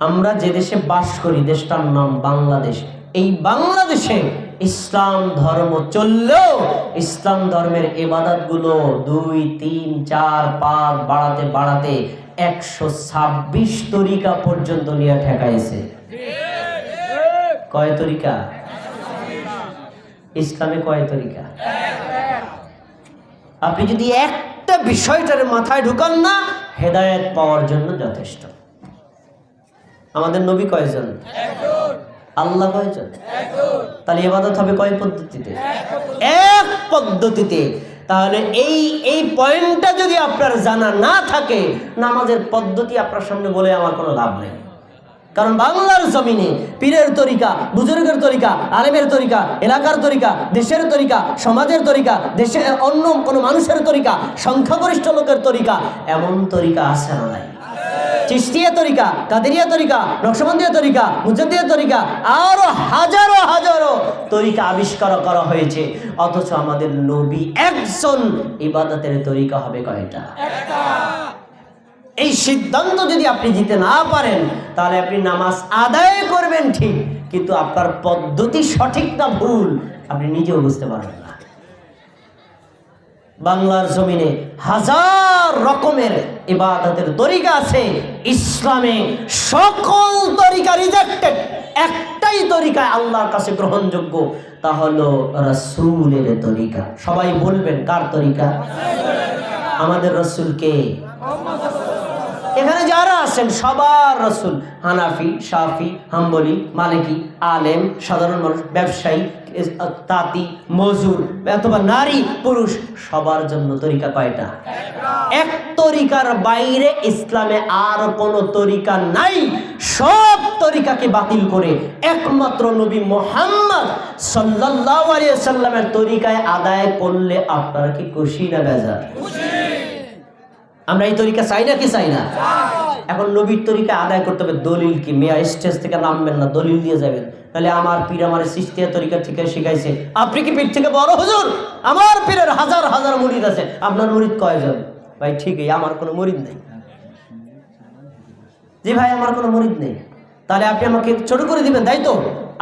আমরা যে দেশে বাস করি, দেশটার নাম বাংলাদেশ। এই বাংলাদেশে ইসলাম ধর্ম চললেও ইসলাম ধর্মের এবাদতগুলো দুই, তিন, চার, পাঁচ বাড়াতে বাড়াতে একশো ছাব্বিশ তরিকা পর্যন্ত নিয়ে ঠেকাইছে। কয় তরিকা? ইসলামে কয় তরিকা? আপনি যদি একটা বিষয়টার মাথায় ঢুকান না, হেদায়েত পাওয়ার জন্য যথেষ্ট। আমাদের নবী কয়জন? আল্লাহ কয়জন? তাহলে এবাদত হবে কয় পদ্ধতিতে? এক পদ্ধতিতে। তাহলে এই এই পয়েন্টটা যদি আপনার জানা না থাকে নামাজের পদ্ধতি আপনার সামনে বলে আমার কোনো লাভ নেই। কারণ বাংলার জমিনে পীরের তরিকা বুজুর্গের তরিকা আলেমের তরিকা এলাকার তরিকা দেশের তরিকা সমাজের তরিকা দেশের অন্য কোনো মানুষের তরিকা সংখ্যাগরিষ্ঠ লোকের তরিকা এমন তরিকা আছে না নাই। চিস্তিয়া তরিকা কাদেরিয়া তরিকা নকশবন্দিয়া তরিকা মুজাদ্দিয়া তরিকা আরও হাজারো হাজারো তরিকা আবিষ্কার করা হয়েছে। অথচ আমাদের নবী একজন ইবাদতের তরিকা হবে কয়টা? এই সিদ্ধান্ত যদি আপনি দিতে না পারেন, তাহলে আপনি নামাজ আদায় করবেন ঠিক, কিন্তু আপনার পদ্ধতি সঠিক না ভুল, আপনি নিজেও বুঝতে পারবেন। বাংলার জমিনে হাজার রকমের ইবাদতের তরিকা আছে। ইসলামে সকল তরিকা রিজেক্টেড একটাই তরিকা আল্লাহর কাছে গ্রহণযোগ্য, তা হলো রসুলের তরিকা। সবাই বলবেন, কার তরিকা? আমাদের রসুলকে এখানে যারা আছেন, সবার রসুল। হানাফি সাফি হাম্বলি, মালিকি, আলেম, সাধারণ মানুষ, ব্যবসায়ী তাঁতি মজুর অথবা নারী পুরুষ সবার জন্য তরিকা কয়টা? এক তরিকার বাইরে ইসলামে আর কোন তরিকা নাই সব তরিকাকে বাতিল করে একমাত্র নবী মোহাম্মদ সাল্লামের তরিকায় আদায় করলে আপনার কি খুশি না বেজার? আমরা এই তরিকা চাই না কি চাই না? এখন নবীর তরিকা আদায় করতে হবে দলিল কি? মেয়া স্টেজ থেকে নামবেন না দলিল দিয়ে যাবেন। তাহলে আমার পীর আমার সৃষ্টিয়া তরিকা থেকে শিখাইছে। আপনি কি পীর থেকে বড় হুজুর? আমার পীরের হাজার হাজার মুরিদ আছে। আপনার মুরিদ কয়জন? ভাই, ঠিকই, আমার কোনো মুরিদ নেই। জি ভাই, আমার কোনো মুরিদ নেই। তাহলে আপনি আমাকে ছোট করে দিবেন, তাই তো?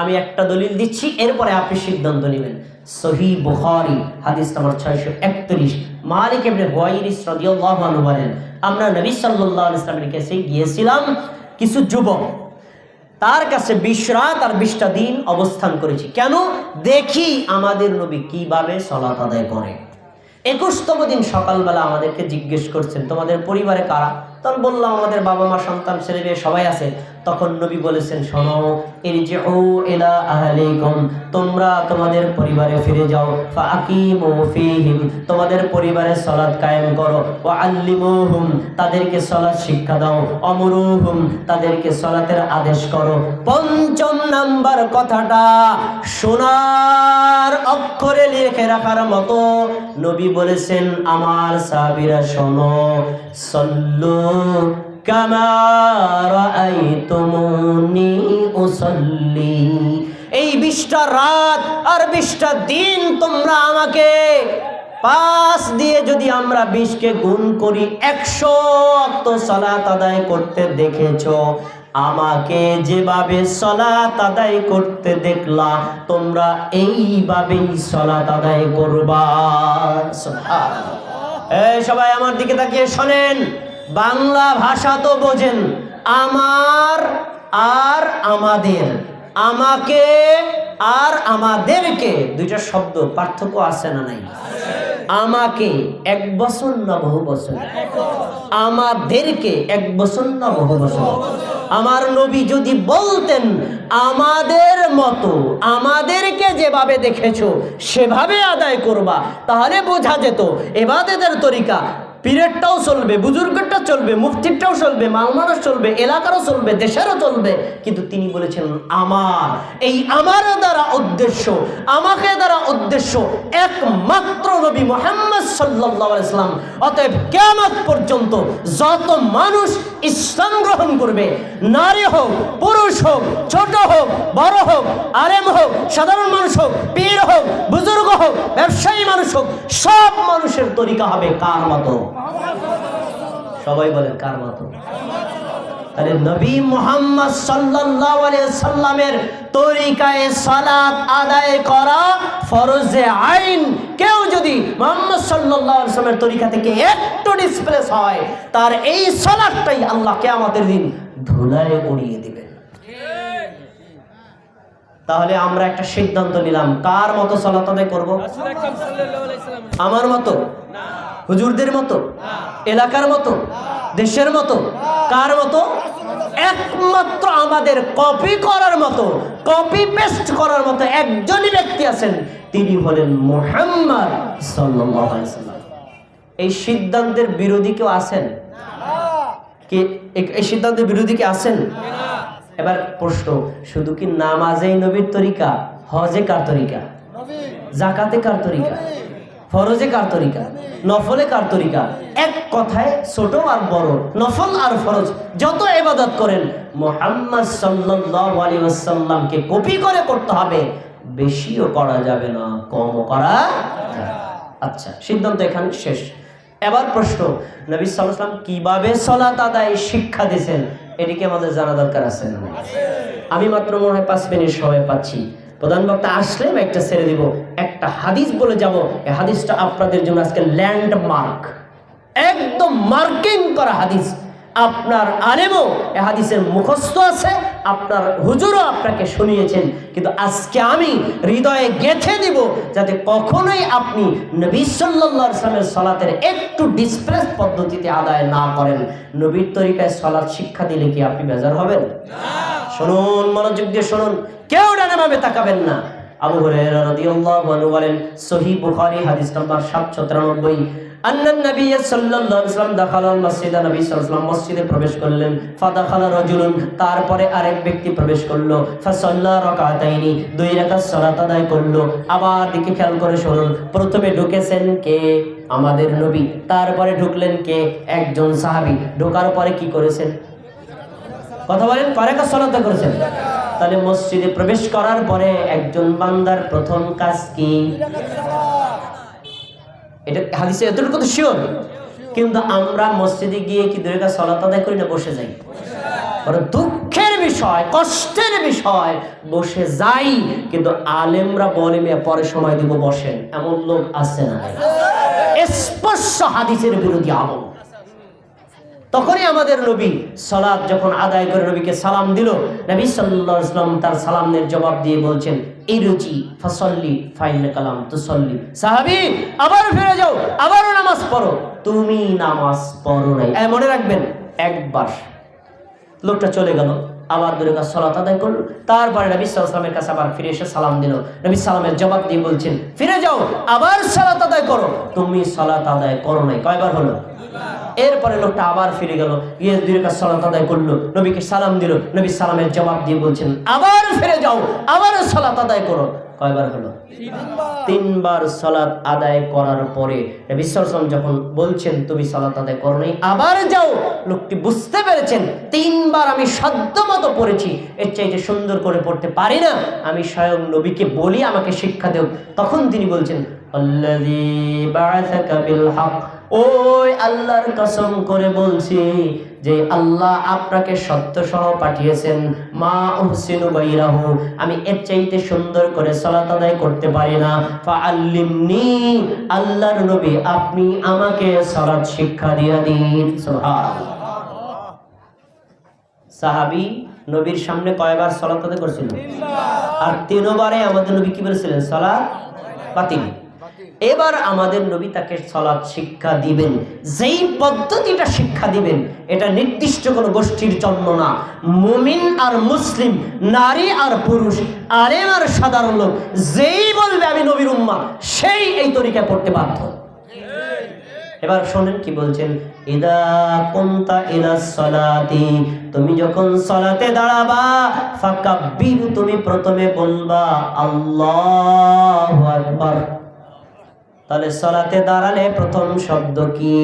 আমি একটা দলিল দিচ্ছি, এরপরে আপনি সিদ্ধান্ত নেবেন। সহি বুখারি, হাদিস নম্বর ছয়শো একত্রিশ। মালিক এমনি হুয়াইরিস রাদিয়াল্লাহু আনহু বলেন, আমরা নবী সাল্লাল্লাহু আলাইহি সাল্লামের কাছে গিয়েছিলাম কিছু যুবক। তার কাছে বিশ রাত আর বিশটা দিন অবস্থান করেছি। কেন? দেখি আমাদের নবী কীভাবে সলাত আদায় করে। একুশতম দিন সকালবেলা আমাদেরকে জিজ্ঞেস করছেন, তোমাদের পরিবারে কারা? তখন বললাম, আমাদের বাবা মা, সন্তান, ছেলে মেয়ে সবাই আছে। তখন নবী বলেছেন, শোনো, ইরজিউ ইলা আহলিকুম, তোমরা তোমাদের পরিবারে ফিরে যাও ফাকিমু ফীহিম, তোমাদের পরিবারে সালাত কায়েম করো ওয়া আল্লিমুহুম তাদেরকে সালাত শিক্ষা দাও, অমরুহুম, তাদেরকে সালাতের আদেশ করো। পঞ্চম নাম্বার কথাটা সোনার অক্ষরে লিখে রাখার মতো নবী বলেছেন, আমার সাহাবীরা, শোনো, সল্লু এই বিশটা রাত আর বিশটা দিন তোমরা আমাকে পাঁচ দিয়ে যদি আমরা বিশকে গুণ করি, একশো অক্ত সলাত আদায় করতে দেখেছ। আমাকে যেভাবে সলাত আদায় করতে দেখলা, তোমরা এইভাবেই সলাত আদায় করবা। সবাই আমার দিকে তাকিয়ে শোনেন। বাংলা ভাষা তো বোঝেন, আমার আর আমাদের, আমাকে আর আমাদেরকে, দুইটা শব্দ, পার্থক্য আছে না নাই? আমাকে এক বছর না বহু বছর আমাদেরকে এক বছর না বহু বছর আমার নবী যদি বলতেন, আমাদের মতো, আমাদেরকে যেভাবে দেখেছ, সেভাবে আদায় করবা, তাহলে বোঝা যেত এবাদেদের তরিকা পীরেরটাও চলবে বুজুর্গেরটা চলবে, মুফতিরটাও চলবে মালমারও চলবে, এলাকারও চলবে, দেশেরও চলবে। কিন্তু তিনি বলেছেন, আমার, এই আমার দ্বারা উদ্দেশ্য, আমাকে দ্বারা উদ্দেশ্য একমাত্র নবী মোহাম্মদ সাল্লাহ ইসলাম অতএব কেমত পর্যন্ত যত মানুষ ইসলাম গ্রহণ করবে, নারী হোক, পুরুষ হোক, ছোট হোক, বড় হোক আরেম হোক, সাধারণ মানুষ হোক, পীর হোক, বুজুর্গ হোক, ব্যবসায়ী মানুষ হোক সব মানুষের তরিকা হবে কার মতো? সবাই বলেন কার মতো? তাহলে নবী মোহাম্মদ সাল্লাল্লাহু আলাইহি সাল্লামের তরিকায় সালাত আদায় করা ফরজে আইন। কেউ যদি মোহাম্মদ সাল্লাল্লাহু আলাইহি সাল্লামের তরিকা থেকে একটু ডিসপ্লেস হয়, তার এই সালাতটাই আল্লাহ কিয়ামতের দিন ধুলায় উড়িয়ে দিবেন তাহলে আমরা একটা সিদ্ধান্ত নিলাম। কার মতো সালাত আদায় করব? আমার মতো? হুজুরদের মতো? এলাকার মতো? দেশের মতো? কার মতো? একমাত্র আমাদের কপি করার মতো, কপি পেস্ট করার মতো একজনই ব্যক্তি আছেন। তিনি হলেন মোহাম্মদ সাল্লাম এই সিদ্ধান্তের বিরোধী কেউ আছেন? কি এই- সিদ্ধান্তের বিরোধী কি আছেন? এবার প্রশ্ন, শুধু কি নামাজেই নবীর তরিকা, হজে কার তরিকা? জাকাতে কার তরিকা? ফরজে কার তরিকা? নফলে কার তরিকা? এক কথায় ছোট আর বড়, নফল আর ফরজ, যত ইবাদত করেন, মোহাম্মদ ওয়াসাল্লামকে কপি করে করতে হবে, বেশিও করা যাবে না, কমও করা আচ্ছা সিদ্ধান্ত এখানে শেষ। এবার প্রশ্ন, নবী আলাইহি কীভাবে সলাত আদায় শিক্ষা দিয়েছেন? এটিকে আমাদের জানা দরকার আছে আমি মাত্র মনে হয় পাঁচ মিনিট সময় পাচ্ছি। প্রধান বক্তা আসলে একটা ছেড়ে দিব। একটা হাদিস বলে যাব। এই হাদিসটা আপনাদের জন্য আজকে ল্যান্ডমার্ক একদম মার্কিং করা হাদিস। আপনার আলেমও এ হাদিসের মুখস্থ আছে। আপনার হুজুরও আপনাকে শুনিয়েছেন কিন্তু আজকে আমি হৃদয়ে গেথে দিব যাতে কখনোই আপনি নবী সাল্লা সালামের সলাতের একটু ডিসপ্রেস পদ্ধতিতে আদায় না করেন। নবীর তরিকায় সলাৎ শিক্ষা দিলে কি আপনি বেজার হবেন? শুনুন মনোযোগ দিয়ে শুনুন। কেউ ডানে ভাবে তাকাবেন না। আবু হুরায়রা রাদিয়াল্লাহু আনহু বলেন, সহিহ বুখারী, হাদিস নাম্বার 793 আন্নান নবী সাল্লাল্লাহু আলাইহি ওয়াসাল্লাম দাখালাল মসজিদ, নবী সাল্লাল্লাহু আলাইহি মসজিদে প্রবেশ করলেন। ফাদাখালা রাজুলুন, তারপরে আরেক ব্যক্তি প্রবেশ করল। ফাসাল্লা রাকাতাইনি, দুই রাকাত সালাত আদায় করল। আবার দিকে খেয়াল করে শুনুন, প্রথমে ঢুকেছেন কে? আমাদের নবী। তারপরে ঢুকলেন কে? একজন সাহাবী। ঢোকার পরে কি করেছেন? কথা বলেন কয়েকা সলাত করেছেন? তাহলে মসজিদে প্রবেশ করার পরে একজন বান্দার প্রথম কাজ কি? এটা হাদিসে এতটুকু তো শিওর কিন্তু আমরা মসজিদে গিয়ে কি দুই রেখা সলাত আদায় করি না, বসে যাই? দুঃখের বিষয়, কষ্টের বিষয়, বসে যাই। কিন্তু আলেমরা বলে, মেয়ে, পরে সময় দিব, বসেন। এমন লোক আছে না? স্পর্শ হাদিসের বিরোধী আমল। তখনই আমাদের নবী সালাদ যখন আদায় করে নবীকে সালাম দিল, নবী সাল্লা ইসলাম তার সালামের জবাব দিয়ে বলছেন এই রুচি ফসল্লি ফাইল কালাম তুসল্লি। সাহাবি, আবার ফিরে যাও, আবারও নামাজ পড়ো। তুমি নামাজ পড়ো নাই। মনে রাখবেন, একবার লোকটা চলে গেল। আবার দুই কাজ সলাত আদায় করল। তারপরে নবী সালামের কাছে আবার ফিরে এসে সালাম দিল। নবী সালামের জবাব দিয়ে বলছেন, ফিরে যাও, আবার সালাত আদায় করো। তুমি সালাত আদায় করো নাই। কয়বার হলো? এরপরে লোকটা আবার ফিরে গেল, গিয়ে দুই কাজ সালাত আদায় করল। নবীকে সালাম দিল। নবী সালামের জবাব দিয়ে বলছেন, আবার ফিরে যাও, আবার সালাত আদায় করো। কয়বার হলো? তিনবার সালাত আদায় করার পরে যখন বলছেন, তুমি আদায় করো আবার যাও। লোকটি বুঝতে পেরেছেন, তিনবার আমি সাধ্য মতো পড়েছি। এর চাইতে সুন্দর করে পড়তে পারি না। আমি স্বয়ং নবীকে বলি, আমাকে শিক্ষা দেও। তখন তিনি বলছেন হক। ওই আল্লাহর কসম করে বলছি যে আল্লাহ আপনাকে সত্য সহ পাঠিয়েছেন। মা উহসিনু বাইরাহু, আমি এর চাইতে সুন্দর করে সালাত আদায় করতে পারি না। ফাআল্লিমনি, আল্লাহর নবী আপনি আমাকে সালাত শিক্ষা দিয়ে দিন। সাহাবী নবীর সামনে কয়বার সালাত আদায় করেছিল আর তিনবারে আমাদের নবী কি বলেছিলেন? সালাত বাতিল। এবার আমাদের নবী তাকে সলাৎ শিক্ষা দিবেন। যেই পদ্ধতিটা শিক্ষা দিবেন, এটা নির্দিষ্ট কোনো গোষ্ঠীর জন্ম না। মুমিন আর মুসলিম, নারী আর পুরুষ, আলেম আর সাধারণ লোক, যেই বলবে আমি নবীর উম্মা সেই এই তরিকা পড়তে বাধ্য। এবার শোনেন কি বলছেন, ইদা কুনতা ইলা সলাতি, তুমি যখন সলাতে দাঁড়াবা ফাকাব্বির তুমি প্রথমে বলবা, আল্লাহু আকবার। তাহলে সলাতে দাঁড়ালে প্রথম শব্দ কি?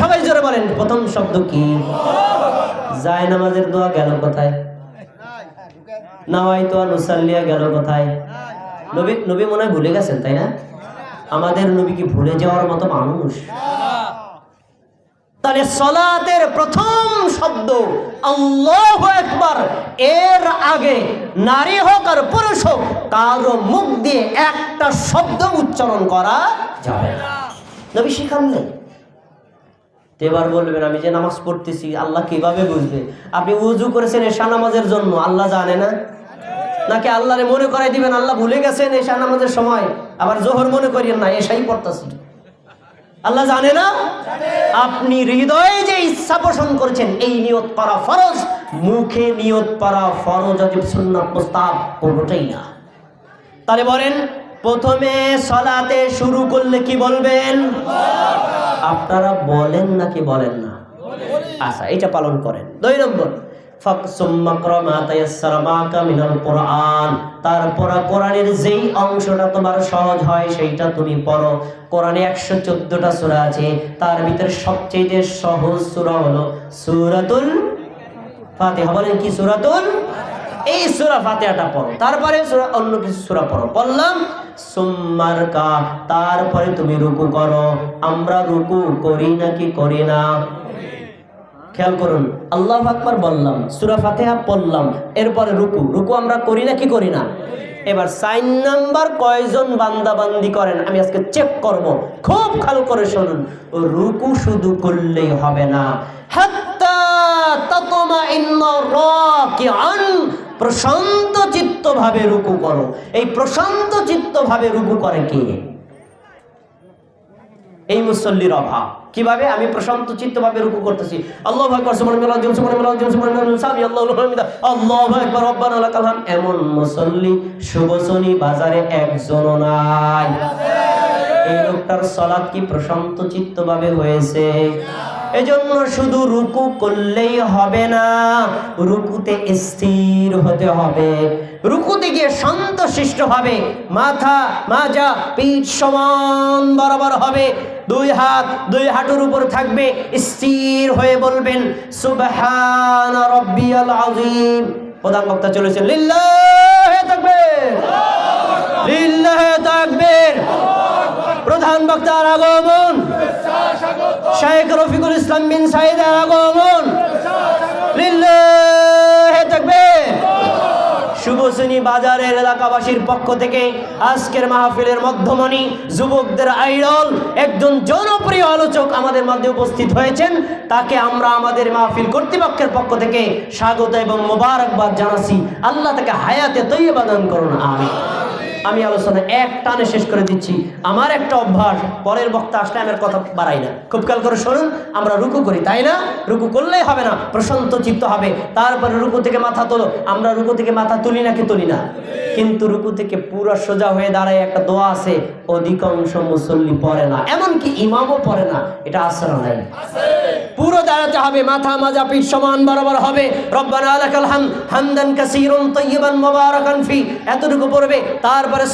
সবাই জোরে বলেন, প্রথম শব্দ কি? যায় নামাজের দোয়া গেল কোথায়? নাওয়াই তো নুসাল্লিয়া গেল কোথায়? নবী নবী মনে হয় ভুলে গেছেন, তাই না? আমাদের নবী কি ভুলে যাওয়ার মতো মানুষ? তাহলে সলাতের প্রথম শব্দ আল্লাহ একবার এর আগে নারী হোক আর পুরুষ হোক, কারও মুখ দিয়ে একটা শব্দ উচ্চারণ করা যাবে নবী এবার বলবেন, আমি যে নামাজ পড়তেছি, আল্লাহ কীভাবে বুঝবে? আপনি উজু করেছেন এশা নামাজের জন্য, আল্লাহ জানে না? নাকি আল্লাহরে মনে করাই দিবেন, আল্লাহ ভুলে গেছেন এশা নামাজের সময়? আবার জোহর মনে করিয়েন না, এশাই পড়তেছি। আল্লাহ জানে না? আপনি হৃদয়ে যে ইচ্ছা পোষণ করেছেন, এই নিয়ত করা ফরজ। মুখে নিয়ত করা ফরজ অজিব সুন্নাত মুস্তাহাব কোনোটাই না। তাহলে বলেন, প্রথমে সলাতে শুরু করলে কি বলবেন? আপনারা বলেন নাকি বলেন না? আচ্ছা এটা পালন করেন। দুই নম্বর তারপর কোরআনের যেই অংশটা তোমার সহজ হয়, সেইটা তুমি পড়ো। কোরআনে একশো চোদ্দটা সুরা আছে, তার ভিতরে সবচেয়ে সহজ সুরা হলো সুরাতুল বলেন কি সুরাতুল? এই সুরা ফাতিহাটা পড়ো। তারপরে অন্য কিছু সুরা পড়ো। বললাম, সুম্মার কা, তারপরে তুমি রুকু করো। আমরা রুকু করি নাকি করি না? খেয়াল করুন, আল্লাহ আকবার বললাম, সুরা ফাতিহা পড়লাম, এরপরে রুকু রুকু আমরা করি না কি করি না? এবার সাইন নাম্বার কয়জন বান্দাবান্দি করেন, আমি আজকে চেক করব, খুব খেয়াল করে শুনুন, রুকু শুধু করলেই হবে না। প্রশান্ত চিত্তভাবে রুকু করো। এই প্রশান্ত চিত্তভাবে রুকু করে কে? এই মুসল্লির অভাব। কীভাবে আমি প্রশান্ত চিত্তভাবে রুকু করতেছি? আল্লাহ আকবার, সুবহানাল্লাহ সুবহানাল্লাহ সুবহানাল্লাহ সামি আল্লাহু আল্লাহু আকবার, রব্বানা লাকাল এমন মুসল্লি, শুভসনি বাজারে একজনও নাই। এই লোকটার সালাত কি প্রশান্ত চিত্তভাবে হয়েছে? এজন্য শুধু রুকু করলেই হবে না রুকুতে স্থির হতে হবে। রুকুতে গিয়ে শান্ত শিষ্ট হবে মাথা মাজা পিঠ সমান বরাবর হবে। দুই হাত দুই হাঁটুর উপর থাকবে স্থির হয়ে বলবেন সুবহান রব্বিয়াল আযীম। প্রধান বক্তা চলেছেন লিল্লাহে তাকবীর। লিল্লাহে তাকবীর। প্রধান বক্তার আগমন। শেখ রফিকুল ইসলাম বিন সাইদের আগমন। লিল্লাহে শুভশ্রেণী বাজারের এলাকাবাসীর পক্ষ থেকে আজকের মাহফিলের মধ্যমণি যুবকদের আইডল, একজন জনপ্রিয় আলোচক আমাদের মধ্যে উপস্থিত হয়েছেন। তাকে আমরা আমাদের মাহফিল কর্তৃপক্ষের পক্ষ থেকে স্বাগত এবং মোবারকবাদ জানাচ্ছি। আল্লাহ তাকে হায়াতে তৈবা দান করুন আমি আমি আলোচনা এক টানে শেষ করে দিচ্ছি। আমার একটা অভ্যাস, পরের বক্তা আসলে আমার কথা বাড়াই না। খুব খেয়াল করে শুনুন, আমরা রুকু করি, তাই না? রুকু করলেই হবে না, প্রশান্ত চিত্ত হবে। তারপরে রুকু থেকে মাথা তোলো, আমরা রুকু থেকে মাথা তুলি নাকি তুলি না? কিন্তু রুকু থেকে পুরো সোজা হয়ে দাঁড়ায় একটা দোয়া আছে, অধিকাংশ মুসল্লি পড়ে না। এমনকি ইমামও পড়ে না, এটা আসরা নাই পুরো দাঁড়াতে হবে, মাথা মাজা পিঠ সমান বরাবর হবে। রব্বানা লাকাল হাম, হামদান কাসীরুন তাইয়িবান মুবারাকান ফি। এতটুকু পড়বে, তারপরে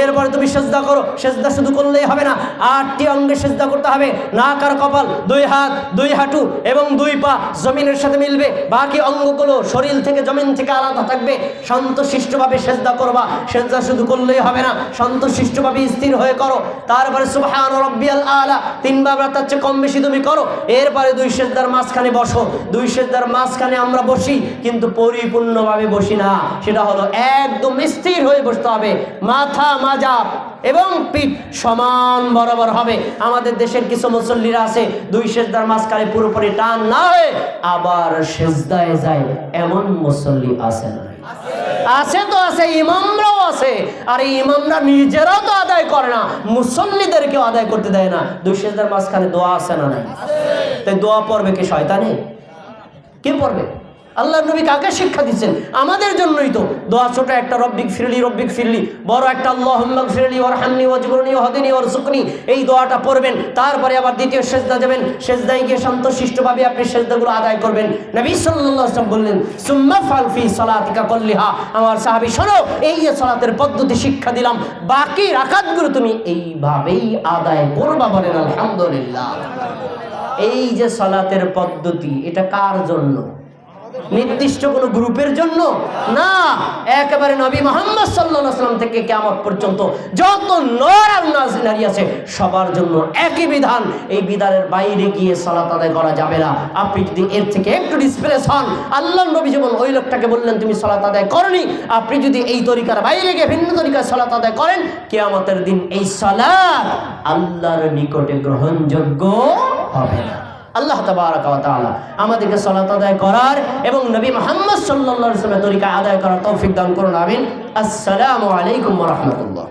এরপরে তুমি সেজদা করো। সেজদা শুধু করলেই হবে না, আটটি অঙ্গে সেজদা করতে হবে। নাক আর কপাল, দুই হাত, দুই হাঁটু এবং দুই পা জমিনের সাথে মিলবে। বাকি অঙ্গগুলো শরীর থেকে, জমিন থেকে আলাদা থাকবে। শান্তশিষ্টভাবে সেজদা করবা। সেজদা শুধু করলেই হবে না শান্তশিষ্টভাবে স্থির হয়ে করো। তারপরে সুবহান রব্বিয়াল আলা, তিনবার তার চেয়ে কম বেশি তুমি করো। এরপরে দুই সেজদার মাঝখানে বসো। দুই সেজদার মাঝখানে আমরা বসি, কিন্তু পরিপূর্ণভাবে বসি না। সেটা হলো একদম স্থির হয়ে বসতে হবে। মাথা মাজা এবং পিঠ সমান বরাবর হবে। আমাদের দেশের কিছু মুসল্লিরা আছে, দুই সেজদার মাঝখানে পুরোপুরি টান না হয়ে আবার সেজদায় যায়। এমন মুসল্লি আছে আছে তো আছে, ইমামরাও আছে। আর এই ইমামরা নিজেরাও তো আদায় করে না মুসল্লিদেরকেও আদায় করতে দেয় না। দুই সেজদার মাঝখানে দোয়া আছে না নাই? তাই দোয়া পড়বে কি শয়তানে? কে পড়বে? আল্লাহ নবী কাকে শিক্ষা দিচ্ছেন? আমাদের জন্যই তো। দোয়া ছোট একটা, রব্বিক ফিরলি রব্বিক ফিরলি। বড় একটা আল্লাহ ফিরলি ওর হান্নি ওজবরনি হদিনী ওর সুকনি এই দোয়াটা পড়বেন। তারপরে আবার দ্বিতীয় সেজদা যাবেন সেজদায় গিয়ে শান্তশিষ্টভাবে আপনি সেজদাগুলো আদায় করবেন। নবী আলাইহি বললেন, সুম্মা ফালফি সালাতিকা কল্লিহা। আমার সাহাবি, শোনো, এই যে সালাতের পদ্ধতি শিক্ষা দিলাম, বাকি রাখাতগুলো তুমি এইভাবেই আদায় করবা, বলেন, আলহামদুলিল্লাহ। এই যে সালাতের পদ্ধতি, এটা কার জন্য? নির্দিষ্ট কোনো গ্রুপের জন্য না, একেবারে নবী মোহাম্মদ সাল্লাম থেকে কেমন পর্যন্ত যত নর আর নারী আছে, সবার জন্য একই বিধান, এই বিধানের বাইরে গিয়ে সালাত আদায় করা যাবে না। আপনি যদি এর থেকে একটু ডিসপ্লেস হন আল্লাহ নবী যেমন ওই লোকটাকে বললেন, তুমি সালাত আদায় করনি। আপনি যদি এই তরিকার বাইরে গিয়ে ভিন্ন তরিকার সালাত আদায় করেন, কেয়ামতের দিন এই সালাত আল্লাহর নিকটে গ্রহণযোগ্য হবে না। আল্লাহ তালা আমাদেরকে সলাত আদায় করার এবং নবী মোহাম্মদ সাল্লা ওয়াসাল্লামের তরিকা আদায় করার তৌফিক দান করুন, আমিন। আসসালামু আলাইকুম রাহমাতুল্লাহ।